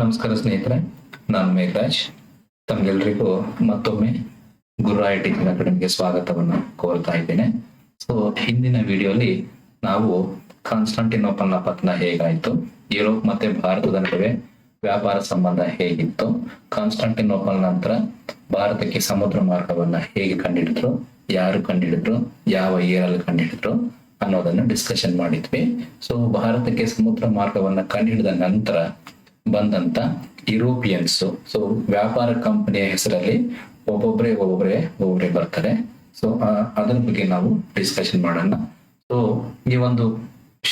ನಮಸ್ಕಾರ ಸ್ನೇಹಿತರೆ, ನಾನು ಮೇಘರಾಜ್. ತಮ್ಗೆಲ್ರಿಗೂ ಮತ್ತೊಮ್ಮೆ ಗುರು ಐ ಅಕಾಡೆಮಿಗೆ ಸ್ವಾಗತವನ್ನು ಕೋರ್ತಾ ಇದ್ದೇನೆ. ಸೊ ಹಿಂದಿನ ವಿಡಿಯೋಲಿ ನಾವು ಕಾನ್ಸ್ಟಂಟಿನೋಪಲ್ನ ಪತನ ಹೇಗಾಯ್ತು, ಯುರೋಪ್ ಮತ್ತೆ ಭಾರತದ ನಡುವೆ ವ್ಯಾಪಾರ ಸಂಬಂಧ ಹೇಗಿತ್ತು, ಕಾನ್ಸ್ಟಂಟಿನೋಪಲ್ ನಂತರ ಭಾರತಕ್ಕೆ ಸಮುದ್ರ ಮಾರ್ಗವನ್ನ ಹೇಗೆ ಕಂಡಿಡಿದ್ರು, ಯಾರು ಕಂಡಿಡಿದ್ರು, ಯಾವ ಏರಲ್ಲಿ ಕಂಡಿಡಿದ್ರು ಅನ್ನೋದನ್ನ ಡಿಸ್ಕಷನ್ ಮಾಡಿದ್ವಿ. ಸೊ ಭಾರತಕ್ಕೆ ಸಮುದ್ರ ಮಾರ್ಗವನ್ನ ಕಂಡುಹಿಡಿದ ನಂತರ ಬಂದಂತ ಯುರೋಪಿಯನ್ಸ್ ಸೊ ವ್ಯಾಪಾರ ಕಂಪನಿಯ ಹೆಸರಲ್ಲಿ ಒಬ್ಬೊಬ್ಬರೇ ಒಬ್ಬೊಬ್ಬರೇ ಒಬ್ಬೊಬ್ಬರೇ ಬರ್ತಾರೆ. ಸೊ ಅದರ ಬಗ್ಗೆ ನಾವು ಡಿಸ್ಕಷನ್ ಮಾಡೋಣ. ಸೊ ಈ ಒಂದು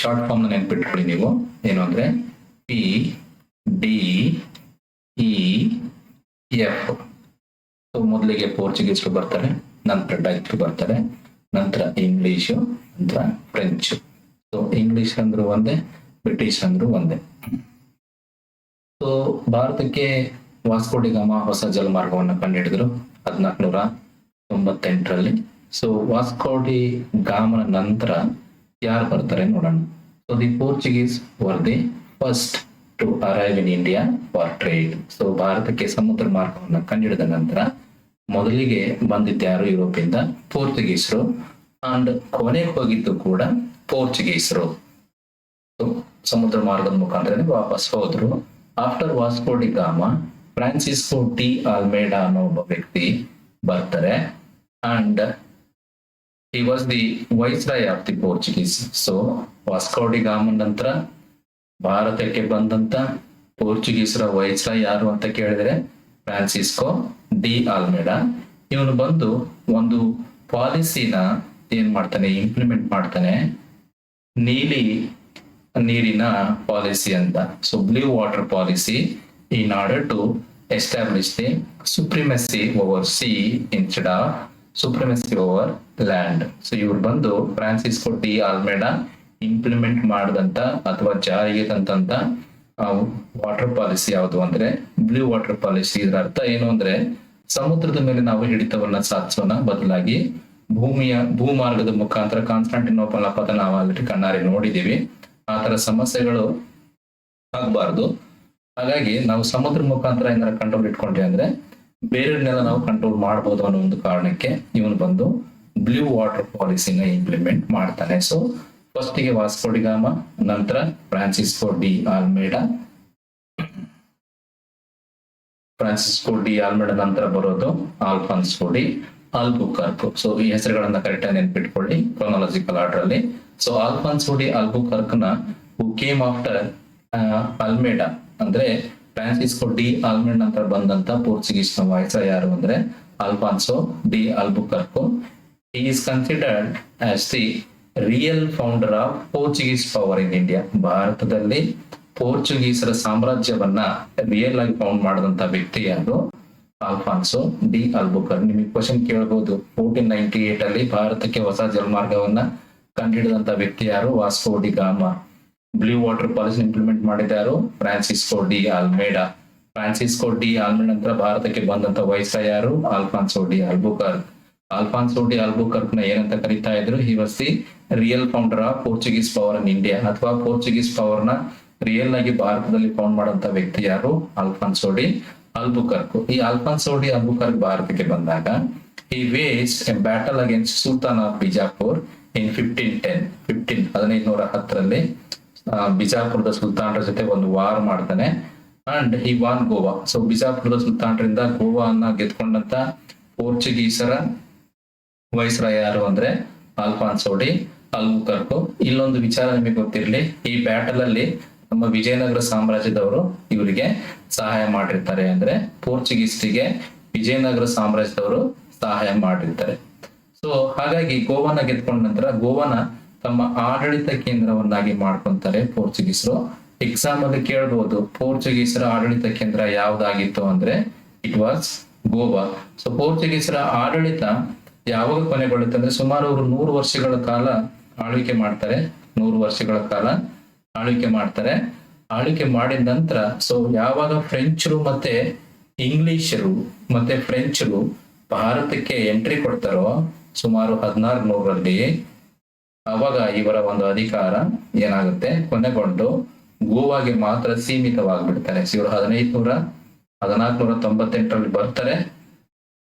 ಶಾರ್ಟ್ ಫಾರ್ಮ್ ನೆನ್ಪಿಟ್ಕೊಳ್ಳಿ ನೀವು. ಏನು ಅಂದ್ರೆ P D E F so ಮೊದಲಿಗೆ ಪೋರ್ಚುಗೀಸ್ರು ಬರ್ತಾರೆ, ನಂತರ ಡಚ್ ಬರ್ತಾರೆ, ನಂತರ ಇಂಗ್ಲಿಷು ನಂತರ ಫ್ರೆಂಚ್ ಸೊ ಇಂಗ್ಲಿಷ್ ಅಂದ್ರು ಒಂದೇ ಬ್ರಿಟಿಷ್ ಅಂದ್ರು ಒಂದೇ. ಭಾರತಕ್ಕೆ ವಾಸ್ಕೋಡಿಗಾಮ ಹೊಸ ಜಲಮಾರ್ಗವನ್ನು ಕಂಡುಹಿಡಿದ್ರು ಹದಿನಾಲ್ಕುನೂರ ತೊಂಬತ್ತೆಂಟರಲ್ಲಿ. ಸೊ ವಾಸ್ಕೋಡಿ ಗಾಮನ ನಂತರ ಯಾರು ಬರ್ತಾರೆ ನೋಡೋಣ. So the Portuguese were the first to arrive in India for trade so ಭಾರತಕ್ಕೆ ಸಮುದ್ರ ಮಾರ್ಗವನ್ನು ಕಂಡುಹಿಡಿದ ನಂತರ ಮೊದಲಿಗೆ ಬಂದಿದ್ದ ಯಾರು? ಯುರೋಪಿಂದ ಪೋರ್ಚುಗೀಸರು. ಅಂಡ್ ಕೊನೆಗೆ ಹೋಗಿದ್ದು ಕೂಡ ಪೋರ್ಚುಗೀಸರು. ಸೊ, ಸಮುದ್ರ ಮಾರ್ಗದ ಮುಖಾಂತರ ವಾಪಸ್ ಹೋದ್ರು. After Vasco de Gama Francisco de Almeida ಅನ್ನೋ ಒಬ್ಬ ವ್ಯಕ್ತಿ ಬರ್ತಾರೆ. And he was the viceroy of the Portuguese so Vasco da Gama ನಂತರ, ಭಾರತಕ್ಕೆ ಬಂದಂತ ಪೋರ್ಚುಗೀಸರ ವೈಸ್ರಾಯ್ ಯಾರು ಅಂತ ಕೇಳಿದ್ರೆ ಫ್ರಾನ್ಸಿಸ್ಕೋ ಡಿ ಆಲ್ಮೇಡ ಇವನು ಬಂದು ಒಂದು ಪಾಲಿಸಿನ ಏನ್ ಮಾಡ್ತಾನೆ ಇಂಪ್ಲಿಮೆಂಟ್ ಮಾಡ್ತಾನೆ. ನೀಲಿ ನೀರಿನ ಪಾಲಿಸಿ ಅಂತ. So blue water policy in order to establish the supremacy over sea in of supremacy over land so ಇವ್ರು ಬಂದು ಫ್ರಾನ್ಸಿಸ್ಕೋ ಡಿ ಆಲ್ಮೇಡಾ ಇಂಪ್ಲಿಮೆಂಟ್ ಮಾಡಿದಂತ ಅಥವಾ ಜಾರಿಗೆ ತಂದಂತ ವಾಟರ್ ಪಾಲಿಸಿ ಯಾವುದು ಅಂದ್ರೆ ಬ್ಲೂ ವಾಟರ್ ಪಾಲಿಸಿ ಇದರ ಅರ್ಥ ಏನು ಅಂದ್ರೆ, ಸಮುದ್ರದ ಮೇಲೆ ನಾವು ಹಿಡಿತವನ್ನ ಸಾಧಿಸೋಣ ಬದಲಾಗಿ ಭೂಮಿಯ, ಭೂಮಾರ್ಗದ ಮುಖಾಂತರ ಕಾನ್ಸ್ಟಾಂಟಿನೋಪಲ್ ಪದ ನಾವು ಆಲ್ರೆಡಿ ಕಣ್ಣಾರಿ ನೋಡಿದೀವಿ ಆ ತರ ಸಮಸ್ಯೆಗಳು ಆಗಬಾರ್ದು. ಹಾಗಾಗಿ ನಾವು ಸಮುದ್ರ ಮುಖಾಂತರ ಏನಾರ ಕಂಟ್ರೋಲ್ ಇಟ್ಕೊಂಡ್ವಿ ಅಂದ್ರೆ ಬೇರೆಯವ್ರನ್ನೆಲ್ಲ ನಾವು ಕಂಟ್ರೋಲ್ ಮಾಡ್ಬೋದು ಅನ್ನೋ ಒಂದು ಕಾರಣಕ್ಕೆ ಇವನು ಬಂದು ಬ್ಲೂ ವಾಟರ್ ಪಾಲಿಸಿನ ಇಂಪ್ಲಿಮೆಂಟ್ ಮಾಡ್ತಾನೆ. ಸೊ ಫಸ್ಟಿಗೆ ವಾಸ್ಕೋಡಿಗಾಮ ನಂತರ Francisco de Almeida Francisco de Almeida ನಂತರ ಬರೋದು ಆಲ್ಫಾನ್ಸ್ಕೋ ಡಿ ಸೊ ಈ ಹೆಸರುಗಳನ್ನ ಕರೆಕ್ಟ್ ಆಗಿ ನೆನ್ಪಿಟ್ಕೊಳ್ಳಿ ಕ್ರೋನಾಲಜಿಕಲ್ ಆರ್ಡರ್ ಅಲ್ಲಿ. ಸೊ ಆಲ್ಫಾನ್ಸೋ ಡಿ ಆಲ್ಬುಕರ್ಕ್ನ ಹೂ ಕೇಮ್ ಆಫ್ಟರ್ ಅಲ್ಮೇಡಾ ಅಂದ್ರೆ ಫ್ರಾನ್ಸಿಸ್ಕೋ ಡಿ ಆಲ್ಮೇಡ್ ನಂತರ ಬಂದಂತ ಪೋರ್ಚುಗೀಸ್ ವಾಯ್ಸ ಯಾರು ಅಂದ್ರೆ Alfonso de Albuquerque is considered as the real founder of Portuguese power in India ಭಾರತದಲ್ಲಿ ಪೋರ್ಚುಗೀಸರ ಸಾಮ್ರಾಜ್ಯವನ್ನ ರಿಯಲ್ ಆಗಿ ಫೌಂಡ್ ಮಾಡಿದಂತ ವ್ಯಕ್ತಿ ಯಾರು? ಆಲ್ಫಾನ್ಸೋ ಡಿ ಅಲ್ಬುಕರ್ ನಿಮಗೆ ಕ್ವಶನ್ ಕೇಳಬಹುದು ಫೋರ್ಟೀನ್ ನೈನ್ಟಿ ಏಟ್ ಅಲ್ಲಿ ಭಾರತಕ್ಕೆ ಹೊಸ ಜಲಮಾರ್ಗವನ್ನ ಕಂಡುಹಿಡಿದಂತ ವ್ಯಕ್ತಿ ಯಾರು? Vasco da Gama. Blue water policy implement ಮಾಡಿದ ಯಾರು? Francisco de Almeida. Francisco de Almeida ನಂತರ ಭಾರತಕ್ಕೆ ಬಂದಂತ ವಯಸ್ಸ ಯಾರು? Afonso de Albuquerque Afonso de ಅಲ್ಬುಕರ್ಕ್ನ ಏನಂತ ಕರಿತಾ ಇದ್ರು? He was the real founder of Portuguese power in India ಅಥವಾ ಪೋರ್ಚುಗೀಸ್ ಪವರ್ನ ರಿಯಲ್ ಆಗಿ ಭಾರತದಲ್ಲಿ ಫೌಂಡ್ ಮಾಡಂತ ವ್ಯಕ್ತಿ ಯಾರು? ಆಲ್ಫಾನ್ಸೋ ಡಿ ಅಲ್ಬುಕರ್ಕ್ ಈ ಆಲ್ಫಾನ್ಸೋ ಡಿ ಅಲ್ಬುಕರ್ಕ್ ಭಾರತಕ್ಕೆ ಬಂದಾಗ he waged a battle against sultan of Bijapur in fifteen ten fifteen ಹದಿನೈದುನೂರ ಹತ್ತರಲ್ಲಿ ಬಿಜಾಪುರದ ಸುಲ್ತಾನರ ಜೊತೆ ಒಂದು ವಾರ್ ಮಾಡ್ತಾನೆ. ಅಂಡ್ ಈ ವಾನ್ ಗೋವಾ ಸೊ ಬಿಜಾಪುರದ ಸುಲ್ತಾನರಿಂದ ಗೋವಾನ್ನ ಗೆದ್ಕೊಂಡಂತ ಪೋರ್ಚುಗೀಸರ ವಯಸ್ಸರ ಯಾರು ಅಂದ್ರೆ ಅಲ್ಫಾನ್ಸೋಡಿ ಅಲ್ಬುಕರ್ಕು. ಇಲ್ಲೊಂದು ವಿಚಾರ ನಿಮಗೆ ಗೊತ್ತಿರಲಿ, ಈ ಬ್ಯಾಟಲ್ ಅಲ್ಲಿ ನಮ್ಮ ವಿಜಯನಗರ ಸಾಮ್ರಾಜ್ಯದವರು ಇವರಿಗೆ ಸಹಾಯ ಮಾಡಿರ್ತಾರೆ ಅಂದ್ರೆ ಪೋರ್ಚುಗೀಸ್ಗೆ ವಿಜಯನಗರ ಸಾಮ್ರಾಜ್ಯದವರು ಸಹಾಯ ಮಾಡಿರ್ತಾರೆ. ಸೊ ಹಾಗಾಗಿ ಗೋವಾನ ಗೆದ್ಕೊಂಡ ನಂತರ ಗೋವಾನ ತಮ್ಮ ಆಡಳಿತ ಕೇಂದ್ರವನ್ನಾಗಿ ಮಾಡ್ಕೊಂತಾರೆ ಪೋರ್ಚುಗೀಸರು. ಎಕ್ಸಾಮ್ ಅಲ್ಲಿ ಕೇಳ್ಬೋದು, ಪೋರ್ಚುಗೀಸರ ಆಡಳಿತ ಕೇಂದ್ರ ಯಾವ್ದಾಗಿತ್ತು ಅಂದ್ರೆ ಇಟ್ ವಾಸ್ ಗೋವಾ. ಸೊ ಪೋರ್ಚುಗೀಸರ ಆಡಳಿತ ಯಾವಾಗ ಕೊನೆಗೊಳ್ಳುತ್ತೆ ಅಂದ್ರೆ ಸುಮಾರು ಅವರು ನೂರು ವರ್ಷಗಳ ಕಾಲ ಆಳ್ವಿಕೆ ಮಾಡ್ತಾರೆ. ನೂರು ವರ್ಷಗಳ ಕಾಲ ಆಳ್ವಿಕೆ ಮಾಡ್ತಾರೆ. ಆಳ್ವಿಕೆ ಮಾಡಿದ ನಂತರ ಸೊ ಯಾವಾಗ ಫ್ರೆಂಚರು ಮತ್ತೆ ಇಂಗ್ಲಿಷರು ಮತ್ತೆ ಫ್ರೆಂಚರು ಭಾರತಕ್ಕೆ ಎಂಟ್ರಿ ಕೊಡ್ತಾರೋ ಸುಮಾರು ಹದಿನಾರು ನೂರರಲ್ಲಿ ಅವಾಗ ಇವರ ಒಂದು ಅಧಿಕಾರ ಏನಾಗುತ್ತೆ? ಕೊನೆಗೊಂಡು ಗೋವಾಗೆ ಮಾತ್ರ ಸೀಮಿತವಾಗಿಬಿಡ್ತಾರೆ. ಇವರು ಹದಿನೈದು ನೂರ ಹದಿನಾಲ್ಕುನೂರ ತೊಂಬತ್ತೆಂಟರಲ್ಲಿ ಬರ್ತಾರೆ.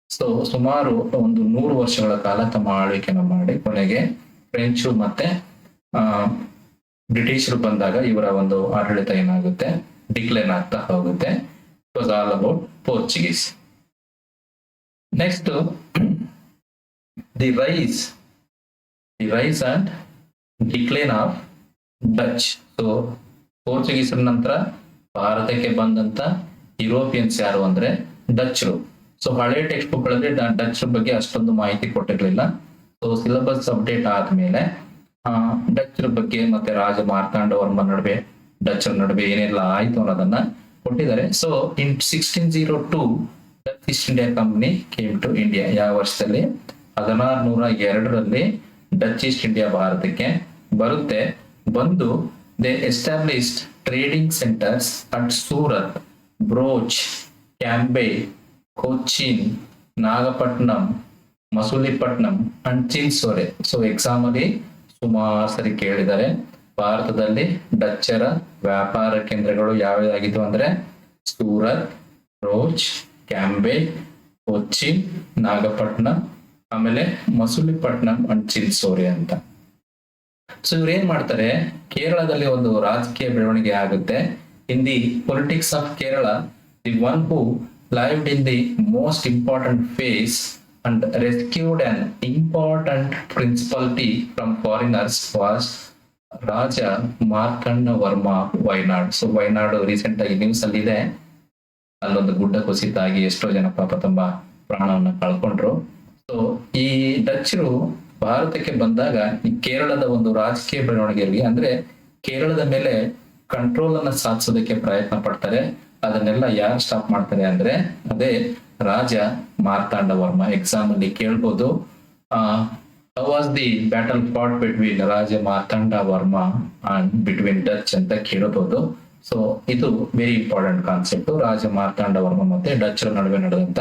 ಸೊ ಸುಮಾರು ಒಂದು ನೂರು ವರ್ಷಗಳ ಕಾಲ ತಮ್ಮ ಆಳ್ವಿಕೆನ ಮಾಡಿ ಕೊನೆಗೆ ಫ್ರೆಂಚು ಮತ್ತೆ, ಆ, ಬ್ರಿಟಿಷರು ಬಂದಾಗ ಇವರ ಒಂದು ಆಡಳಿತ ಏನಾಗುತ್ತೆ? ಡಿಕ್ಲೈನ್ ಆಗ್ತಾ ಹೋಗುತ್ತೆ. It was all about Portuguese next the rise and decline of Dutch so ಪೋರ್ಚುಗೀಸರ ನಂತರ ಭಾರತಕ್ಕೆ ಬಂದಂತ ಯುರೋಪಿಯನ್ಸ್ ಯಾರು ಅಂದ್ರೆ ಡಚ್ರು ಸೊ ಹಳೆ ಟೆಕ್ಸ್ಟ್ ಬುಕ್ಗಳಲ್ಲಿ ಡಚ್ ಬಗ್ಗೆ ಅಷ್ಟೊಂದು ಮಾಹಿತಿ ಕೊಟ್ಟಿರಲಿಲ್ಲ. ಸೊ ಸಿಲೆಬಸ್ ಅಪ್ಡೇಟ್ ಆದ್ಮೇಲೆ ಡಚ್ರ ಬಗ್ಗೆ ಮತ್ತೆ ರಾಜ ಮಾರ್ತಾಂಡ ವರ್ಮ ನಡುವೆ ಡಚ್ರ ನಡುವೆ ಏನೆಲ್ಲ ಆಯ್ತು ಅನ್ನೋದನ್ನ ಕೊಟ್ಟಿದ್ದಾರೆ. So in sixteen zero two Dutch East India company came to India ಯಾವ ವರ್ಷದಲ್ಲಿ? ಹದಿನಾರು ನೂರ ಎರಡರಲ್ಲಿ ಡಚ್ ಈಸ್ಟ್ ಇಂಡಿಯಾ ಭಾರತಕ್ಕೆ ಬರುತ್ತೆ. ಬಂದು they established trading centres at Surat, Broach, Cambay, Cochin Nagapattinam Masulipatnam and Chinsurah so exam ಅಲ್ಲಿ ಸುಮಾರು ಸರಿ ಕೇಳಿದ್ದಾರೆ. ಭಾರತದಲ್ಲಿ ಡಚ್ಚರ ವ್ಯಾಪಾರ ಕೇಂದ್ರಗಳು ಯಾವ್ಯಾವಾಗಿದ್ವು ಅಂದ್ರೆ ಸೂರತ್ ರೋಚ್ ಕ್ಯಾಂಬೆ, ಕೊಚ್ಚಿನ್, ನಾಗಪಟ್ನಂ ಆಮೇಲೆ ಮಸೂಲಿಪಟ್ನಂ ಅಂಡ್ ಚಿನ್ಸೋರೆ ಅಂತ. ಸೊ ಇವ್ರು ಏನ್ ಮಾಡ್ತಾರೆ, ಕೇರಳದಲ್ಲಿ ಒಂದು ರಾಜಕೀಯ ಬೆಳವಣಿಗೆ ಆಗುತ್ತೆ. In the politics of Kerala the one who lived in the most important phase and rescued an important principality from foreigners was Raja Marthanda Varma Wayanad so Wayanad recent ಆಗಿ ನ್ಯೂಸ್ ಅಲ್ಲಿ ಇದೆ. ಅಲ್ಲೊಂದು ಗುಡ್ಡ ಕುಸಿತ ಆಗಿ ಎಷ್ಟೋ ಜನ ಪಾಪ ತಮ್ಮ ಪ್ರಾಣವನ್ನ ಕಳ್ಕೊಂಡ್ರು. ಈ ಡಚ್ಚರು ಭಾರತಕ್ಕೆ ಬಂದಾಗ ಈ ಕೇರಳದ ಒಂದು ರಾಜಕೀಯ ಬೆಳವಣಿಗೆಯಲ್ಲಿ ಅಂದ್ರೆ ಕೇರಳದ ಮೇಲೆ ಕಂಟ್ರೋಲ್ ಅನ್ನ ಸಾಧಿಸೋದಕ್ಕೆ ಪ್ರಯತ್ನ ಪಡ್ತಾರೆ. ಅದನ್ನೆಲ್ಲ ಯಾರು ಸ್ಟಾಪ್ ಮಾಡ್ತಾರೆ ಅಂದ್ರೆ ಅದೇ ರಾಜ ಮಾರ್ತಾಂಡ ವರ್ಮ. ಎಕ್ಸಾಮ್ ಅಲ್ಲಿ ಕೇಳ್ಬೋದು. ಆ was the battle pot between Raja Marthanda Varma and between Dutch ಅಂತ ಕೇಳಬಹುದು ಸೊ ಇದು very important concept Raja Marthanda Varma ಮತ್ತೆ ಡಚ್ ನಡುವೆ ನಡೆದಂತ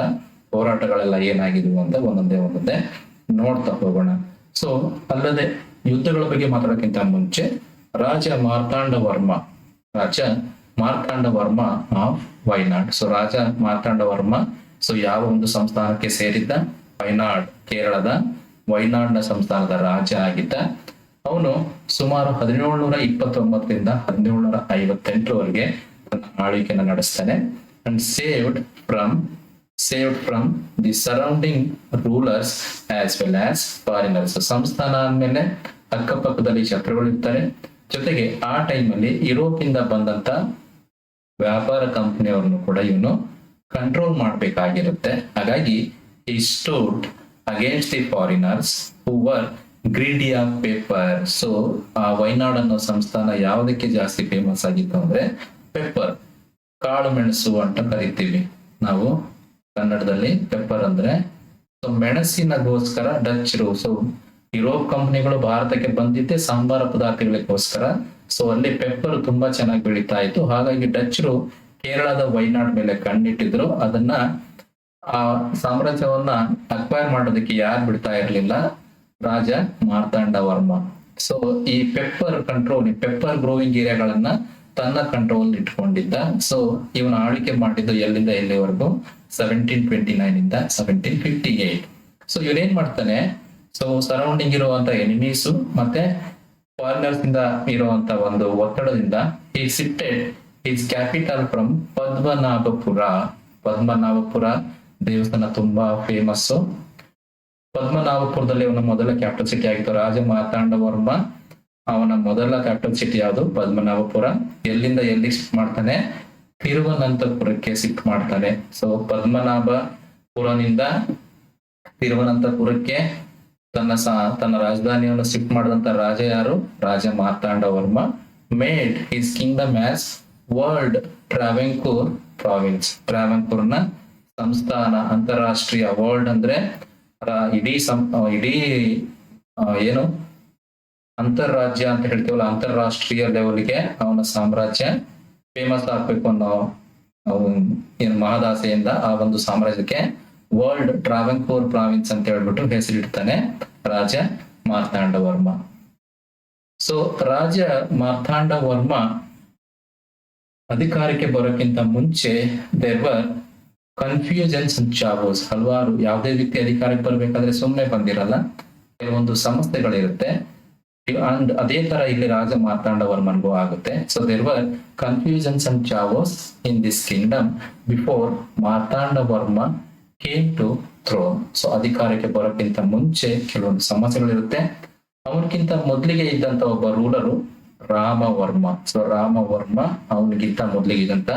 ಹೋರಾಟಗಳೆಲ್ಲ ಏನಾಗಿದ್ವು ಅಂತ ಒಂದೊಂದೇ ಒಂದೊಂದೇ ನೋಡ್ತಾ ಹೋಗೋಣ. ಸೊ ಅಲ್ಲದೆ ಯುದ್ಧಗಳ ಬಗ್ಗೆ ಮಾತಾಡೋಕ್ಕಿಂತ ಮುಂಚೆ Raja Marthanda Varma Raja Marthanda Varma of Wayanad. So Raja Marthanda Varma so ಯಾವ ಒಂದು ಸಂಸ್ಥಾನಕ್ಕೆ ಸೇರಿದ್ದ? ವೈನಾಡ್, ಕೇರಳದ ವೈನಾಡ್ನ ಸಂಸ್ಥಾನದ ರಾಜ ಆಗಿದ್ದ. ಅವನು ಸುಮಾರು ಹದಿನೇಳುನೂರ ಇಪ್ಪತ್ತೊಂಬತ್ತರಿಂದ ಹದಿನೇಳುನೂರ ಐವತ್ತೆಂಟರವರೆಗೆ ತನ್ನ ಆಳ್ವಿಕೆಯನ್ನು ನಡೆಸ್ತಾನೆ. And saved from saved from the surrounding rulers as well as foreigners ಸಂಸ್ಥಾನ ಆದ್ಮೇಲೆ ಅಕ್ಕಪಕ್ಕದಲ್ಲಿ ಶತ್ರುಗಳು ಇರ್ತಾರೆ. ಜೊತೆಗೆ ಆ ಟೈಮಲ್ಲಿ ಯುರೋಪಿಂದ ಬಂದಂತ ವ್ಯಾಪಾರ ಕಂಪನಿಯವ್ರನ್ನು ಕೂಡ ಇವನು ಕಂಟ್ರೋಲ್ ಮಾಡಬೇಕಾಗಿರುತ್ತೆ. ಹಾಗಾಗಿ he stood against the foreigners who were greedy of pepper so ಆ ವೈನಾಡ್ ಅನ್ನೋ ಸಂಸ್ಥಾನ ಯಾವುದಕ್ಕೆ ಜಾಸ್ತಿ ಫೇಮಸ್ ಆಗಿತ್ತು ಅಂದ್ರೆ ಪೆಪ್ಪರ್ ಕಾಳು ಮೆಣಸು ಅಂತ ಕರಿತೀವಿ ನಾವು. ಕನ್ನಡದಲ್ಲಿ ಪೆಪ್ಪರ್ ಅಂದ್ರೆ ಸೊ ಮೆಣಸಿನಗೋಸ್ಕರ ಡಚ್ ರು ಸೊ ಯುರೋಪ್ ಕಂಪನಿಗಳು ಭಾರತಕ್ಕೆ ಬಂದಿದ್ದೆ ಸಾಂಬಾರ ಪದಾರ್ಥಗಳಿಗೋಸ್ಕರ ಸೊ ಅಲ್ಲಿ ಪೆಪ್ಪರ್ ತುಂಬಾ ಚೆನ್ನಾಗಿ ಬೆಳೀತಾ ಇತ್ತು. ಹಾಗಾಗಿ ಡಚ್ರು ಕೇರಳದ ವೈನಾಡ್ ಮೇಲೆ ಕಣ್ಣಿಟ್ಟಿದ್ರು. ಅದನ್ನ, ಆ ಸಾಮ್ರಾಜ್ಯವನ್ನ ಅಕ್ವೈರ್ ಮಾಡೋದಕ್ಕೆ ಯಾರು ಬಿಡ್ತಾ ಇರಲಿಲ್ಲ? ರಾಜ ಮಾರ್ತಾಂಡ ವರ್ಮ. ಸೊ ಈ ಪೆಪ್ಪರ್ ಕಂಟ್ರೋಲ್ ಪೆಪ್ಪರ್ ಗ್ರೋವಿಂಗ್ ಏರಿಯಾಗಳನ್ನ ತನ್ನ ಕಂಟ್ರೋಲ್ ಇಟ್ಕೊಂಡಿದ್ದ. ಸೊ ಇವನು ಆಳ್ವಿಕೆ ಮಾಡಿದ್ದು ಎಲ್ಲಿಂದ ಎಲ್ಲಿವರೆಗೂ? ಸೆವೆಂಟೀನ್ ಟ್ವೆಂಟಿ ನೈನ್ ಇಂದ ಸೆವೆಂಟೀನ್ ಫಿಫ್ಟಿ ಏಟ್ ಸೊ ಇವನೇನ್ ಮಾಡ್ತಾನೆ? ಸೊ ಸರೌಂಡಿಂಗ್ ಇರುವಂತ ಎನಿಮೀಸು ಮತ್ತೆ ಫಾರಿನರ್ಸ್ ಇಂದ ಇರುವಂತ ಒಂದು ಒತ್ತಡದಿಂದ he shifted his capital from Padmanabhapura Padmanabhapura ದೇವಸ್ಥಾನ ತುಂಬಾ ಫೇಮಸ್ ಪದ್ಮನಾಭಪುರದಲ್ಲಿ ಅವನ ಮೊದಲ ಕ್ಯಾಪಿಟಲ್ ಸಿಟಿ ಆಗಿತ್ತು ರಾಜ ಮಾರ್ತಾಂಡ ವರ್ಮ ಅವನ ಮೊದಲ ಕ್ಯಾಪಿಟಲ್ ಸಿಟಿ ಯಾವುದು? ಪದ್ಮನಾಭಪುರ. ಎಲ್ಲಿಂದ ಎಲ್ಲಿ ಶಿಫ್ಟ್ ಮಾಡ್ತಾನೆ? ತಿರುವನಂತಪುರಕ್ಕೆ ಶಿಫ್ಟ್ ಮಾಡ್ತಾನೆ. ಸೊ ಪದ್ಮನಾಭಪುರನಿಂದ ತಿರುವನಂತಪುರಕ್ಕೆ ತನ್ನ ಸ, ತನ್ನ ರಾಜಧಾನಿಯನ್ನು ಶಿಫ್ಟ್ ಮಾಡಿದಂತ ರಾಜ ಯಾರು? Raja Marthanda Varma. Made his kingdom as world Travancore province ಟ್ರಾವೆಂಕೂರ್ನ ಸಂಸ್ಥಾನ, ಅಂತಾರಾಷ್ಟ್ರೀಯ ವರ್ಲ್ಡ್ ಅಂದ್ರೆ ಇಡೀ ಸಂ, ಇಡೀ ಏನು? ಅಂತಾರಾಜ್ಯ ಅಂತ ಹೇಳ್ತೀವಲ್ಲ ಅಂತಾರಾಷ್ಟ್ರೀಯ ಲೆವೆಲ್ಗೆ ಅವನ ಸಾಮ್ರಾಜ್ಯ ಫೇಮಸ್ ಆಗ್ಬೇಕು ಅನ್ನೋ ಏನು ಮಹದಾಸೆಯಿಂದ ಆ ಒಂದು ಸಾಮ್ರಾಜ್ಯಕ್ಕೆ ವರ್ಲ್ಡ್ ಟ್ರಾವೆಂಕೋರ್ ಪ್ರಾವಿನ್ಸ್ ಅಂತ ಹೇಳ್ಬಿಟ್ಟು ಹೆಸರಿಡ್ತಾನೆ ರಾಜ ಮಾರ್ತಾಂಡ ವರ್ಮ. ಸೊ ರಾಜ ಮಾರ್ತಾಂಡ ವರ್ಮ ಅಧಿಕಾರಕ್ಕೆ ಬರೋಕ್ಕಿಂತ ಮುಂಚೆ there were confusions and chaos ಹಲವಾರು ಯಾವುದೇ ವ್ಯಕ್ತಿ ಅಧಿಕಾರಕ್ಕೆ ಬರಬೇಕಾದ್ರೆ ಸುಮ್ಮನೆ ಬಂದಿರಲ್ಲ. ಕೆಲವೊಂದು ಸಮಸ್ಯೆಗಳಿರುತ್ತೆ ಅಂಡ್ ಅದೇ ತರ ಇಲ್ಲಿ ರಾಜ ಮಾರ್ತಾಂಡವರ್ಮನ್ಗೂ ಆಗುತ್ತೆ. So there were confusions and chaos in this kingdom before ಮಾರ್ತಾಂಡವರ್ಮ came to throne so ಅಧಿಕಾರಕ್ಕೆ ಬರೋಕ್ಕಿಂತ ಮುಂಚೆ ಕೆಲವೊಂದು ಸಮಸ್ಯೆಗಳಿರುತ್ತೆ ಅವನಕ್ಕಿಂತ ಮೊದಲಿಗೆ ಇದ್ದಂತ ಒಬ್ಬ ರೂಲರು ರಾಮವರ್ಮ. ಸೊ ರಾಮವರ್ಮ ಅವನಿಗಿಂತ ಮೊದಲಿಗೆ ಇದ್ದಂತ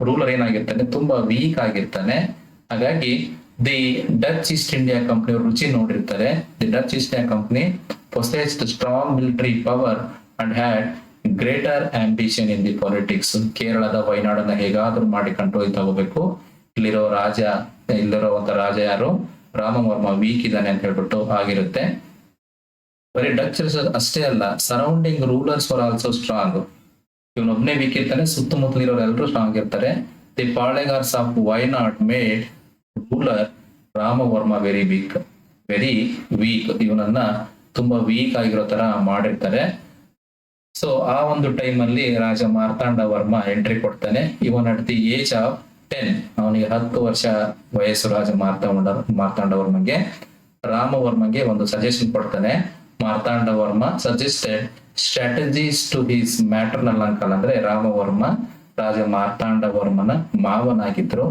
ರೂಲರ್ ಏನಾಗಿರ್ತಾನೆ? ತುಂಬಾ ವೀಕ್ ಆಗಿರ್ತಾನೆ. ಹಾಗಾಗಿ the Dutch East India company ರುಚಿ ನೋಡಿರ್ತಾರೆ. The Dutch East India company possessed strong military power and had greater ambition in the politics ಕೇರಳದ, ವಯನಾಡನ್ನ ಹೇಗಾದ್ರೂ ಮಾಡಿ ಕಂಟ್ರೋಲ್ ತಗೋಬೇಕು. ಇಲ್ಲಿರೋ ರಾಜ ಇಲ್ಲಿರೋ ರಾಜ ಯಾರು? ರಾಮವರ್ಮ ವೀಕ್ ಇದ್ದಾನೆ ಅಂತ ಹೇಳ್ಬಿಟ್ಟು ಆಗಿರುತ್ತೆ. ಬರೀ ಡಚ್ ಅಷ್ಟೇ ಅಲ್ಲ surrounding rulers for also strong ಇವನೊಬ್ನೇ weak ಇರ್ತಾನೆ ಸುತ್ತಮುತ್ತಲಿರೋರು ಎಲ್ಲರೂ ಸ್ಟ್ರಾಂಗ್ ಇರ್ತಾರೆ. The palegars of Wayanad made ruler Ramavarma very weak very weak ಇವನನ್ನ ತುಂಬಾ ವೀಕ್ ಆಗಿರೋ ತರ ಮಾಡಿರ್ತಾರೆ. ಸೊ ಆ ಒಂದು ಟೈಮ್ ಅಲ್ಲಿ ರಾಜ ಮಾರ್ತಾಂಡ ವರ್ಮ ಎಂಟ್ರಿ ಕೊಡ್ತಾನೆ. Even at the age of ten ಅವನಿಗೆ ಹತ್ತು ವರ್ಷ ವಯಸ್ಸು ರಾಜ ಮಾರ್ತಾಂಡ ಮಾರ್ತಾಂಡ ವರ್ಮಗೆ. ರಾಮವರ್ಮಗೆ ಒಂದು ಸಜೆಷನ್ ಕೊಡ್ತಾನೆ. Marthanda Varma suggested strategies to his maternal uncle ಅಂದ್ರೆ ರಾಮವರ್ಮ ರಾಜ ಮಾರ್ತಾಂಡ ವರ್ಮನ ಮಾವನಾಗಿದ್ರು.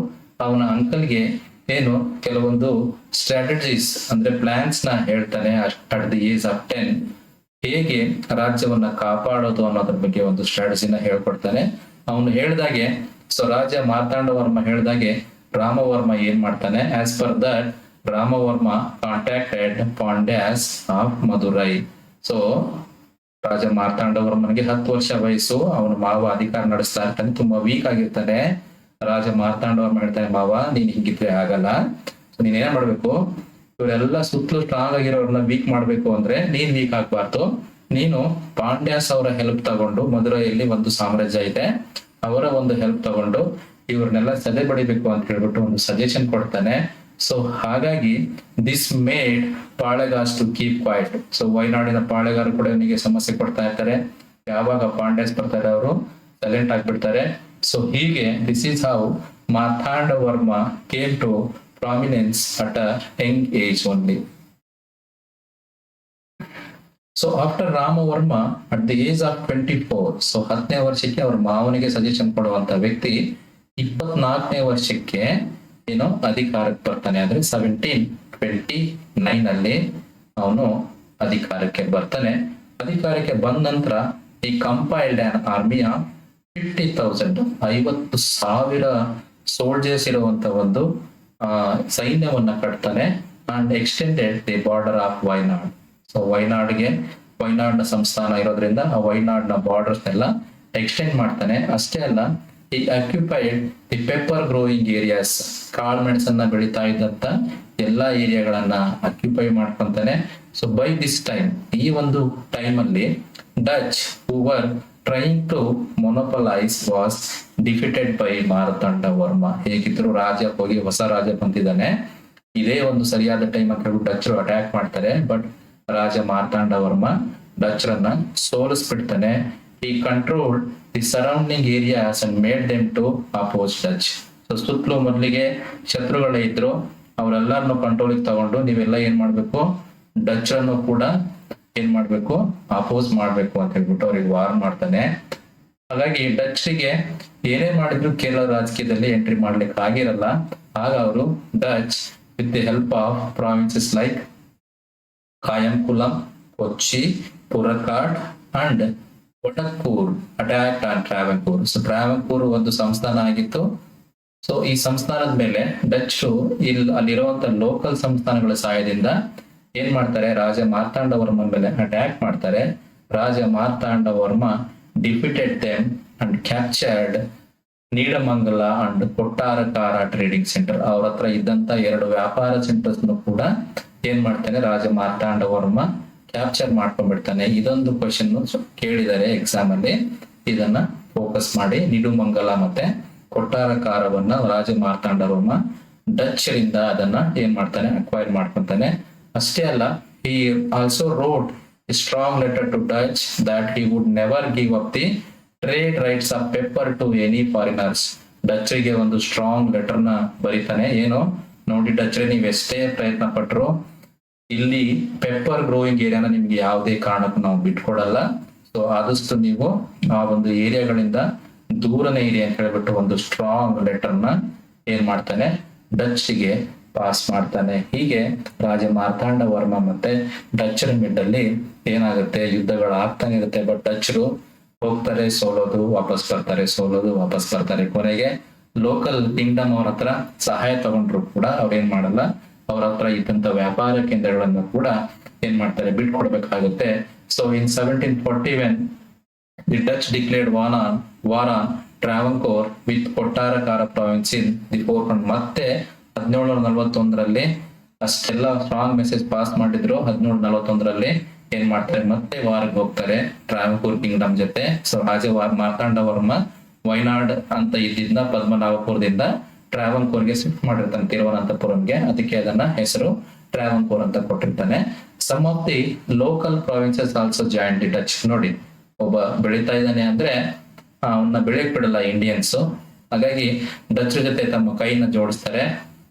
ಅವನ ಅಂಕಲ್ಗೆ ಏನು? ಕೆಲವೊಂದು ಸ್ಟ್ರಾಟಜೀಸ್ ಅಂದ್ರೆ ಪ್ಲಾನ್ಸ್ನ ಹೇಳ್ತಾನೆ at the age of ten ಹೇಗೆ ರಾಜ್ಯವನ್ನ ಕಾಪಾಡೋದು ಅನ್ನೋದ್ರ ಬಗ್ಗೆ ಒಂದು ಸ್ಟ್ರಾಟಜಿನ ಹೇಳ್ಕೊಡ್ತಾನೆ. ಅವನು ಹೇಳ್ದಾಗೆ ಸೊ ರಾಜ ಮಾರ್ತಾಂಡವರ್ಮ ಹೇಳ್ದಾಗೆ ರಾಮವರ್ಮ ಏನ್ ಮಾಡ್ತಾನೆ? As per that Ramavarma contacted Pandyas of Madurai so Raja ಮಾರ್ತಾಂಡವರ್ಮನಿಗೆ ಹತ್ತು ವರ್ಷ ವಯಸ್ಸು. ಅವನು ಮಾವ ಅಧಿಕಾರ ನಡೆಸ್ತಾ ಇರ್ತಾನೆ. ತುಂಬಾ ವೀಕ್ ಆಗಿರ್ತಾನೆ. ರಾಜ ಮಾರ್ತಾಂಡವ ಹೇಳ್ತಾನೆ ಮಾವ, ನೀನ್ ಹಿಂಗಿದ್ರೆ ಆಗಲ್ಲ. ನೀನ್ ಏನ್ ಮಾಡ್ಬೇಕು? ಇವರೆಲ್ಲ ಸುತ್ತಲೂ ಸ್ಟ್ರಾಂಗ್ ಆಗಿರೋರ್ನ ವೀಕ್ ಮಾಡ್ಬೇಕು ಅಂದ್ರೆ ನೀನ್ ವೀಕ್ ಆಗ್ಬಾರ್ದು. ನೀನು ಪಾಂಡ್ಯಾಸ್ ಅವರ ಹೆಲ್ಪ್ ತಗೊಂಡು ಮಧುರೈಯಲ್ಲಿ ಒಂದು ಸಾಮ್ರಾಜ್ಯ ಇದೆ. ಅವರ ಒಂದು ಹೆಲ್ಪ್ ತಗೊಂಡು ಇವ್ರನ್ನೆಲ್ಲ ಸದೆ ಬಡಿಬೇಕು ಅಂತ ಹೇಳ್ಬಿಟ್ಟು ಒಂದು ಸಜೆಷನ್ ಕೊಡ್ತಾನೆ. ಸೊ ಹಾಗಾಗಿ this made palegars to keep quiet so ವೈನಾಡಿನ ಪಾಳೆಗಾರರು ಕೂಡ ಇವನಿಗೆ ಸಮಸ್ಯೆ ಕೊಡ್ತಾ ಇರ್ತಾರೆ. ಯಾವಾಗ ಪಾಂಡ್ಯಾಸ್ ಬರ್ತಾರೆ ಅವರು? ಸೈಲೆಂಟ್ ಆಗ್ಬಿಡ್ತಾರೆ. ಸೊ ಹೀಗೆ this is how Marthanda Varma came to prominence at a young age only so after Ramavarma at the age of twenty four so ಹತ್ತನೇ ವರ್ಷಕ್ಕೆ ಅವ್ರ ಮಾವನಿಗೆ ಸಜೆಷನ್ ಕೊಡುವಂತ ವ್ಯಕ್ತಿ, ಇಪ್ಪತ್ನಾಲ್ಕನೇ ವರ್ಷಕ್ಕೆ ಏನು ಅಧಿಕಾರಕ್ಕೆ ಬರ್ತಾನೆ. ಅಂದ್ರೆ ಸೆವೆಂಟೀನ್ ಟ್ವೆಂಟಿ ನೈನ್ ಅಲ್ಲಿ ಅವನು ಅಧಿಕಾರಕ್ಕೆ ಬರ್ತಾನೆ. ಅಧಿಕಾರಕ್ಕೆ ಬಂದ ನಂತರ ಈ ಕಂಪೈಲ್ಡ್ ಆನ್ ಆರ್ಮಿಯ ಫಿಫ್ಟಿ ತೌಸಂಡ್, ಐವತ್ತು ಸಾವಿರ ಸೋಲ್ಜರ್ಸ್ ಇರುವಂತ ಒಂದು ಸೈನ್ಯವನ್ನ ಕಟ್ತಾನೆ and extended the border of Wayanad so ವೈನಾಡ್ಗೆ ವೈನಾಡ್ನ ಸಂಸ್ಥಾನ ಇರೋದ್ರಿಂದ ಆ ವೈನಾಡ್ನ ಬಾರ್ಡರ್ಸ್ ಎಲ್ಲ ಎಕ್ಸ್ಟೆಂಡ್ ಮಾಡ್ತಾನೆ. ಅಷ್ಟೇ ಅಲ್ಲ ಈ occupied the pepper growing areas ಕಾಳು ಮೆಣಸನ್ನ ಬೆಳೀತಾ ಇದ್ದಂತ ಎಲ್ಲಾ ಏರಿಯಾಗಳನ್ನ ಅಕ್ಯುಪೈ ಮಾಡ್ಕೊಂತಾನೆ. ಸೊ ಬೈ ದಿಸ್ ಟೈಮ್ ಈ ಒಂದು ಟೈಮ್ ಅಲ್ಲಿ Dutch who were trying to monopolise was defeated by Marthanda Varma ಹೇಗಿದ್ರು ರಾಜ ಹೋಗಿ ಹೊಸ ರಾಜ ಬಂದಿದ್ದಾನೆ. ಇದೇ ಒಂದು ಸರಿಯಾದ ಟೈಮ್ ಅಂತ ಹೇಳ್ಬಿಟ್ಟು ಡಚ್ರು ಅಟ್ಯಾಕ್ ಮಾಡ್ತಾರೆ. ಬಟ್ ರಾಜ ಮಾರ್ತಾಂಡ ವರ್ಮ ಡಚ್ರನ್ನ ಸೋಲಿಸ್ಬಿಡ್ತಾನೆ. He control the surrounding areas and made them to oppose Dutch so ಸುತ್ತಲೂ ಮೊದಲಿಗೆ ಶತ್ರುಗಳೇ ಇದ್ರು. ಅವರೆಲ್ಲರನ್ನು ಕಂಟ್ರೋಲಿಗೆ ತಗೊಂಡು ನೀವೆಲ್ಲ ಏನ್ ಮಾಡ್ಬೇಕು? ಡಚ್ ಅನ್ನು ಕೂಡ ಏನ್ ಮಾಡ್ಬೇಕು? ಅಪೋಸ್ ಮಾಡ್ಬೇಕು ಅಂತ ಹೇಳ್ಬಿಟ್ಟು ಅವ್ರಿಗೆ ವಾರ್ ಮಾಡ್ತಾನೆ. ಹಾಗಾಗಿ ಡಚ್ಗೆ ಏನೇ ಮಾಡಿದ್ರು ಕೇರಳ ರಾಜಕೀಯದಲ್ಲಿ ಎಂಟ್ರಿ ಮಾಡ್ಲಿಕ್ಕೆ ಆಗಿರಲ್ಲ. ಆಗ ಅವರು Dutch with the help of provinces like Kayamkulam Kochi Purakkad and Kottakkur attack on Travancore so Travancore ಒಂದು ಸಂಸ್ಥಾನ ಆಗಿತ್ತು. ಸೊ ಈ ಸಂಸ್ಥಾನದ ಮೇಲೆ ಡಚ್ ಇಲ್ಲಿ ಅಲ್ಲಿರುವಂತ ಲೋಕಲ್ ಸಂಸ್ಥಾನಗಳ ಸಹಾಯದಿಂದ ಏನ್ ಮಾಡ್ತಾರೆ? ರಾಜ ಮಾರ್ತಾಂಡ ವರ್ಮ ಮೇಲೆ ಅಟ್ಯಾಕ್ ಮಾಡ್ತಾರೆ. Raja Marthanda Varma defeated them and captured Needamangala and Kottarakkara trading centre ಅವ್ರ ಹತ್ರ ಇದ್ದಂತ ಎರಡು ವ್ಯಾಪಾರ ಸೆಂಟರ್ಸ್ ಕೂಡ ಏನ್ ಮಾಡ್ತಾನೆ? ರಾಜ ಮಾರ್ತಾಂಡ ವರ್ಮ ಕ್ಯಾಪ್ಚರ್ ಮಾಡ್ಕೊಂಡ್ಬಿಡ್ತಾನೆ. ಇದೊಂದು ಕ್ವಶನ್ ಕೇಳಿದ್ದಾರೆ ಎಕ್ಸಾಮ್ ಅಲ್ಲಿ. ಇದನ್ನ ಫೋಕಸ್ ಮಾಡಿ ನಿಡುಮಂಗಲ ಮತ್ತೆ ಕೊಟ್ಟಾರಕಾರವನ್ನ ರಾಜ ಮಾರ್ತಾಂಡ ವರ್ಮ ಡಚ್ ಅದನ್ನ ಏನ್ ಮಾಡ್ತಾನೆ? ಅಕ್ವೈರ್ ಮಾಡ್ಕೊಂತಾನೆ. ಅಷ್ಟೇ ಅಲ್ಲ he also wrote strong letter to Dutch that he would never give up the trade rights of pepper to any foreigners ಡಚ್ಗೆ ಒಂದು ಸ್ಟ್ರಾಂಗ್ ಲೆಟರ್ನ ಬರೀತಾನೆ. ಏನು? ನೋಡಿ ಡಚ್ರೆ ನೀವು ಎಷ್ಟೇ ಪ್ರಯತ್ನ ಪಟ್ರು, ಇಲ್ಲಿ ಪೆಪ್ಪರ್ ಗ್ರೋಯಿಂಗ್ ಏರಿಯಾನ ನಿಮ್ಗೆ ಯಾವುದೇ ಕಾರಣಕ್ಕೂ ನಾವು ಬಿಟ್ಕೊಡಲ್ಲ. ಸೊ ಆದಷ್ಟು ನೀವು ಆ ಒಂದು ಏರಿಯಾಗಳಿಂದ ದೂರನೇ ಇರಿ ಅಂತ ಹೇಳ್ಬಿಟ್ಟು ಒಂದು ಸ್ಟ್ರಾಂಗ್ ಲೆಟರ್ನ ಏನ್ ಮಾಡ್ತಾನೆ? ಡಚ್ಗೆ ಪಾಸ್ ಮಾಡ್ತಾನೆ. ಹೀಗೆ ರಾಜ ಮಾರ್ತಾಂಡ ವರ್ಮ ಮತ್ತೆ ಡಚ್ಚರ ಮಿಡ್ ಅಲ್ಲಿ ಏನಾಗುತ್ತೆ? ಯುದ್ಧಗಳು ಆಗ್ತಾನೆ ಇರುತ್ತೆ ಬಟ್ ಡಚ್ಚರು ಹೋಗ್ತಾರೆ, ಸೋಲೋದು, ವಾಪಸ್ ಬರ್ತಾರೆ, ಸೋಲೋದು, ವಾಪಸ್ ಬರ್ತಾರೆ. ಕೊನೆಗೆ ಲೋಕಲ್ ಕಿಂಗ್ಡಮ್ ಅವ್ರ ಹತ್ರ ಸಹಾಯ ತಗೊಂಡ್ರು ಕೂಡ ಅವ್ರೇನ್ ಮಾಡಲ್ಲ. ಅವ್ರ ಹತ್ರ ಇದ್ದಂತ ವ್ಯಾಪಾರ ಕೇಂದ್ರಗಳನ್ನು ಕೂಡ ಏನ್ ಮಾಡ್ತಾರೆ? ಬಿಟ್ಕೊಡ್ಬೇಕಾಗುತ್ತೆ. So in seventeen forty when the Dutch declared one on war on Travancore with Kottarakkara province in the four ಮತ್ತೆ ಹದಿನೇಳು ನಲವತ್ತೊಂದರಲ್ಲಿ ಅಷ್ಟೆಲ್ಲ ಸ್ಟ್ರಾಂಗ್ ಮೆಸೇಜ್ ಪಾಸ್ ಮಾಡಿದ್ರು ಹದಿನೇಳು ನಲವತ್ತೊಂದರಲ್ಲಿ ಏನ್ ಮಾಡ್ತಾರೆ? ಮತ್ತೆ ವಾರ್ಗೆ ಹೋಗ್ತಾರೆ ಟ್ರಾವಂಕೂರ್ ಕಿಂಗ್ಡಮ್ ಜೊತೆ. ಸೊ ರಾಜ ಮಾರ್ತಾಂಡ ವರ್ಮ ವೈನಾಡ್ ಅಂತ ಇದ್ದಿಂದ ಪದ್ಮನಾಭಪುರದಿಂದ ಟ್ರಾವಂಕೂರ್ಗೆ ಶಿಫ್ಟ್ ಮಾಡಿರ್ತಾನೆ ತಿರುವನಂತಪುರಂಗೆ. ಅದಕ್ಕೆ ಅದನ್ನ ಹೆಸರು ಟ್ರಾವಂಕೂರ್ ಅಂತ ಕೊಟ್ಟಿರ್ತಾನೆ. Some of the local provinces also joined Dutch ನೋಡಿ, ಒಬ್ಬ ಬೆಳೀತಾ ಇದ್ದಾನೆ ಅಂದ್ರೆ ಅವನ್ನ ಬೆಳೆಯಕ್ ಬಿಡಲ್ಲ ಇಂಡಿಯನ್ಸ್ ಹಾಗಾಗಿ ಡಚ್ ಜೊತೆ ತಮ್ಮ ಕೈನ ಜೋಡಿಸ್ತಾರೆ.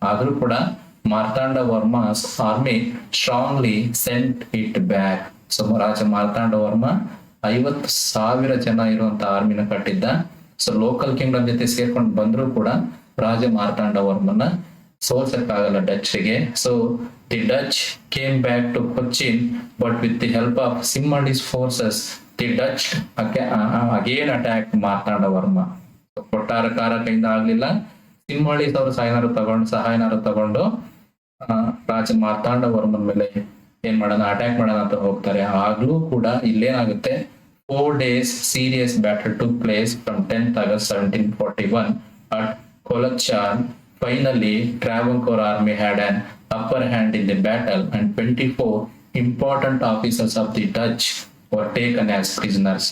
ಆದ್ರೂ ಕೂಡ Marthanda Varma army strongly sent it back so Raja Marthanda Varma ಐವತ್ತು ಸಾವಿರ ಜನ ಇರುವಂತ ಆರ್ಮಿನ ಕಟ್ಟಿದ್ದ. ಸೊ ಲೋಕಲ್ ಕಿಂಗ್ಡಮ್ ಜೊತೆ ಸೇರ್ಕೊಂಡು ಬಂದ್ರು ಕೂಡ ರಾಜ ಮಾರ್ತಾಂಡ ವರ್ಮನ ಸೋಲ್ಸಕ್ಕಾಗಲ್ಲ ಡಚ್ಗೆ so the Dutch came back to Cochin but with the help of Simmonds forces the Dutch again attack Marthanda Varma. Kottarakkara ಕೈಯಿಂದ ಆಗ್ಲಿಲ್ಲ. ಸಿಮ್ಮಳಿಸ್ ಅವರು ಸಹಾಯನಾರು ತಗೊಂಡು ಸಹಾಯನಾರು ತಗೊಂಡು ರಾಜ ಮಾರ್ತಾಂಡ ವರ್ಮನ್ ಮೇಲೆ ಏನ್ ಮಾಡೋಣ ಅಟ್ಯಾಕ್ ಮಾಡೋಣ ಅಂತ ಹೋಗ್ತಾರೆ. ಆಗ್ಲೂ ಕೂಡ ಇಲ್ಲೇನಾಗುತ್ತೆ? Four days serious battle took place from tenth August seventeen forty one at Colachel finally Travancore army had won in the battle and twenty four important officers of the Dutch were taken as prisoners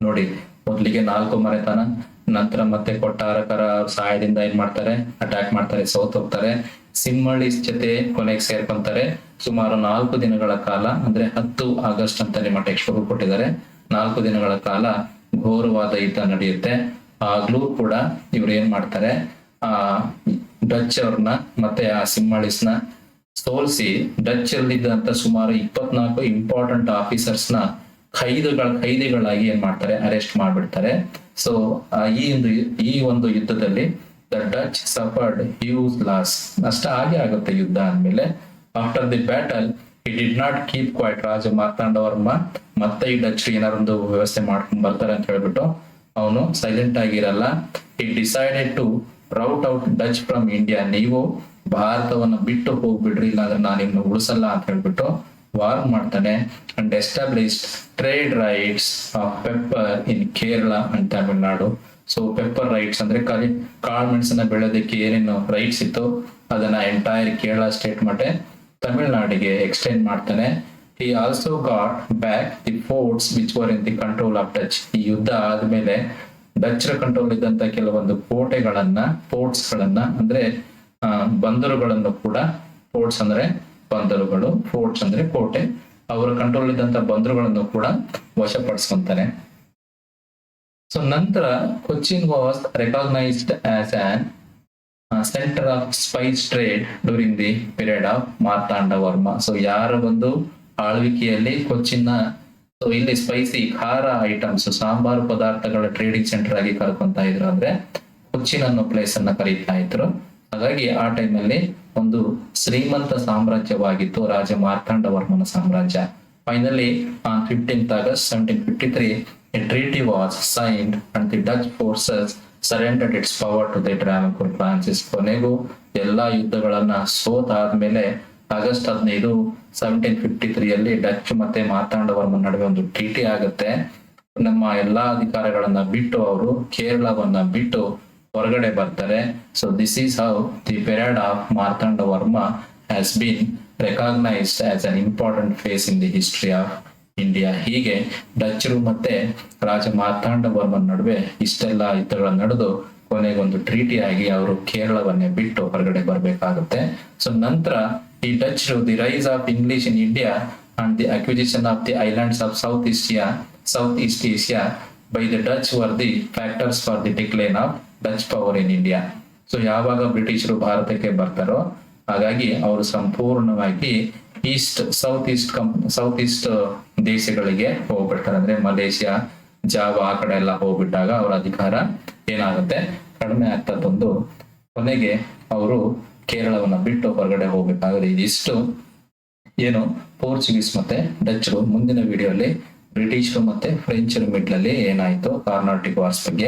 ನೋಡಿ, ಮೊದ್ಲಿಗೆ ನಾಲ್ಕು ಮರೆತನ ನಂತರ ಮತ್ತೆ ಕೊಟ್ಟಾರಕರ ಸಹಾಯದಿಂದ ಏನ್ ಮಾಡ್ತಾರೆ? Attack ಮಾಡ್ತಾರೆ, south ಹೋಗ್ತಾರೆ. ಸಿಮ್ಮಳಿಸ್ ಜೊತೆ ಕೊನೆಗೆ ಸೇರ್ಕೊಂತಾರೆ. ಸುಮಾರು ನಾಲ್ಕು ದಿನಗಳ ಕಾಲ, ಅಂದ್ರೆ ಹತ್ತು ಆಗಸ್ಟ್ ಅಂತ ನಿಮ್ಮ ಟೆಕ್ಸ್ಟ್ ಬುಕ್ ಕೊಟ್ಟಿದ್ದಾರೆ. ನಾಲ್ಕು ದಿನಗಳ ಕಾಲ ಘೋರವಾದ ಯುದ್ಧ ನಡೆಯುತ್ತೆ. ಆಗ್ಲೂ ಕೂಡ ಇವ್ರು ಏನ್ ಮಾಡ್ತಾರೆ? ಆ ಡಚ್ ಅವ್ರನ್ನ ಮತ್ತೆ ಆ ಸಿಂಹಳಿಸ್ನ ಸೋಲ್ಸಿ ಡಚ್ ಅಲ್ಲಿದ್ದಂತ ಸುಮಾರು ಇಪ್ಪತ್ನಾಲ್ಕು ಇಂಪಾರ್ಟೆಂಟ್ ಆಫೀಸರ್ಸ್ನ ಖೈದಿಗಳ, ಖೈದಿಗಳಾಗಿ ಏನ್ ಮಾಡ್ತಾರೆ? ಅರೆಸ್ಟ್ ಮಾಡ್ಬಿಡ್ತಾರೆ. ಸೊ ಈ ಒಂದು ಈ ಒಂದು ಯುದ್ಧದಲ್ಲಿ the Dutch suffered huge loss ನಷ್ಟ ಹಾಗೆ ಆಗುತ್ತೆ ಯುದ್ಧ ಅಂದ್ಮೇಲೆ. After the battle he did not keep quiet Raja Marthanda Varma ಮತ್ತೆ ಈ ಡಚ್ ಒಂದು ವ್ಯವಸ್ಥೆ ಮಾಡ್ಕೊಂಡ್ ಬರ್ತಾರೆ ಅಂತ ಹೇಳ್ಬಿಟ್ಟು ಅವನು ಸೈಲೆಂಟ್ ಆಗಿರಲ್ಲ. He decided to rout out Dutch from India ನೀವು ಭಾರತವನ್ನು ಬಿಟ್ಟು ಹೋಗ್ಬಿಡ್ರಿ, ಇಲ್ಲಾಂದ್ರೆ ನಾನು ಇನ್ನು ಉಳಿಸಲ್ಲ ಅಂತ ಹೇಳ್ಬಿಟ್ಟು ವಾರ್ ಮಾಡ್ತಾನೆ and establish trade rights of pepper in Kerala and Tamil Nadu so pepper rights ಅಂದ್ರೆ ಕಾಲಿ, ಕಾಳು ಮೆಣಸನ್ನ ಬೆಳೆಯೋದಕ್ಕೆ ಏನೇನು ರೈಟ್ಸ್ ಇತ್ತು ಅದನ್ನ ಎಂಟೈರ್ ಕೇರಳ ಸ್ಟೇಟ್ ಮಟ್ಟೆ ತಮಿಳ್ನಾಡಿಗೆ ಎಕ್ಸ್ಟೆಂಡ್ ಮಾಡ್ತಾನೆ. He also got back the forts which were in the control of Dutch ಈ ಯುದ್ಧ ಆದ್ಮೇಲೆ ಡಚ್ ಕಂಟ್ರೋಲ್ ಇದ್ದಂತ ಕೆಲವೊಂದು ಕೋಟೆಗಳನ್ನ ಫೋರ್ಟ್ಸ್ ಗಳನ್ನ ಅಂದ್ರೆ ಬಂದರುಗಳನ್ನು ಕೂಡ ಫೋರ್ಟ್ಸ್ ಅಂದ್ರೆ ಬಂದರುಗಳು ಫೋರ್ಟ್ಸ್ ಅಂದ್ರೆ ಕೋಟೆ, ಅವರ ಕಂಟ್ರೋಲ್ ಇದ್ದಂತ ಬಂದರುಗಳನ್ನು ಕೂಡ ವಶಪಡಿಸ್ಕೊಂತಾರೆ. ಸೊ ನಂತರ Cochin was recognised as an centre of spice trade during the period of Marthanda Varma so ಯಾರ ಒಂದು ಆಳ್ವಿಕೆಯಲ್ಲಿ ಕೊಚ್ಚಿನ ಸೊ ಇಲ್ಲಿ ಸ್ಪೈಸಿ ಖಾರ ಐಟಮ್ಸ್ ಸಾಂಬಾರು ಪದಾರ್ಥಗಳ ಟ್ರೇಡಿಂಗ್ ಸೆಂಟರ್ ಆಗಿ ಕರ್ಕೊಂತ ಇದ್ರು ಅಂದ್ರೆ ಕೊಚ್ಚಿನ್ ಅನ್ನೋ ಪ್ಲೇಸ್ ಅನ್ನ ಕರೀತಾ ಇದ್ರು. ಹಾಗಾಗಿ ಆ ಟೈಮಲ್ಲಿ ಒಂದು ಶ್ರೀಮಂತ ಸಾಮ್ರಾಜ್ಯವಾಗಿತ್ತು ರಾಜ ಮಾರ್ತಾಂಡವರ್ಮನ ಸಾಮ್ರಾಜ್ಯ. Finally on fifteenth August seventeen fifty three a treaty was signed and the Dutch forces surrendered its power to the Travancore princes ಕೊನೆಗೂ ಎಲ್ಲಾ ಯುದ್ಧಗಳನ್ನ ಸೋತಾದ್ಮೇಲೆ ಆಗಸ್ಟ್ ಹದಿನೈದು ಸೆವೆಂಟೀನ್ ಫಿಫ್ಟಿ ತ್ರೀಯಲ್ಲಿ ಡಚ್ ಮತ್ತೆ ಮಾರ್ತಾಂಡ ವರ್ಮನ್ ನಡುವೆ ಒಂದು ಟ್ರೀಟಿ ಆಗುತ್ತೆ. ನಮ್ಮ ಎಲ್ಲಾ ಅಧಿಕಾರಗಳನ್ನ ಬಿಟ್ಟು ಅವರು ಕೇರಳವನ್ನ ಬಿಟ್ಟು ಹೊರಗಡೆ ಬರ್ತಾರೆ. So this is how the period of Marthanda Varma has been recognised as an important phase in the history of India ಹೀಗೆ ಡಚ್ಚರು ಮತ್ತೆ ರಾಜ ಮಾರ್ತಾಂಡ ವರ್ಮನ್ ನಡುವೆ ಇಷ್ಟೆಲ್ಲ ಯುದ್ಧಗಳ ನಡೆದು ಕೊನೆಗೊಂದು ಟ್ರೀಟಿ ಆಗಿ ಅವರು ಕೇರಳವನ್ನೇ ಬಿಟ್ಟು ಹೊರಗಡೆ ಬರಬೇಕಾಗುತ್ತೆ. ಸೊ ನಂತರ ಈ Dutch the rise of English in India and the acquisition of the islands of South Asia South East Asia by the Dutch were the factors for the decline of Dutch power in India so ಯಾವಾಗ ಬ್ರಿಟಿಷರು ಭಾರತಕ್ಕೆ ಬರ್ತಾರೋ, ಹಾಗಾಗಿ ಅವರು ಸಂಪೂರ್ಣವಾಗಿ East south East ಕಂಪ್ south East ದೇಶಗಳಿಗೆ ಹೋಗ್ಬಿಡ್ತಾರೆ. ಅಂದ್ರೆ ಮಲೇಷ್ಯಾ, ಜಾವ ಆ ಕಡೆ ಎಲ್ಲ ಹೋಗ್ಬಿಟ್ಟಾಗ ಅವರ ಅಧಿಕಾರ ಏನಾಗುತ್ತೆ? ಕಡಿಮೆ ಆಗ್ತಾ ತಂದು ಕೊನೆಗೆ ಅವರು ಕೇರಳವನ್ನ ಬಿಟ್ಟು ಹೊರಗಡೆ ಹೋಗ್ಬೇಕಾಗುತ್ತೆ ಇದಿಷ್ಟು. ಏನು? ಪೋರ್ಚುಗೀಸ್ ಮತ್ತೆ ಡಚ್ರು ಮುಂದಿನ ವಿಡಿಯೋಲಿ ಬ್ರಿಟಿಷರು ಮತ್ತೆ ಫ್ರೆಂಚರು ಮಿಡ್ಲಲ್ಲಿ ಏನಾಯ್ತು? ಕಾರ್ನಾಟಿಕ್ ವಾರ್ಸ್ ಬಗ್ಗೆ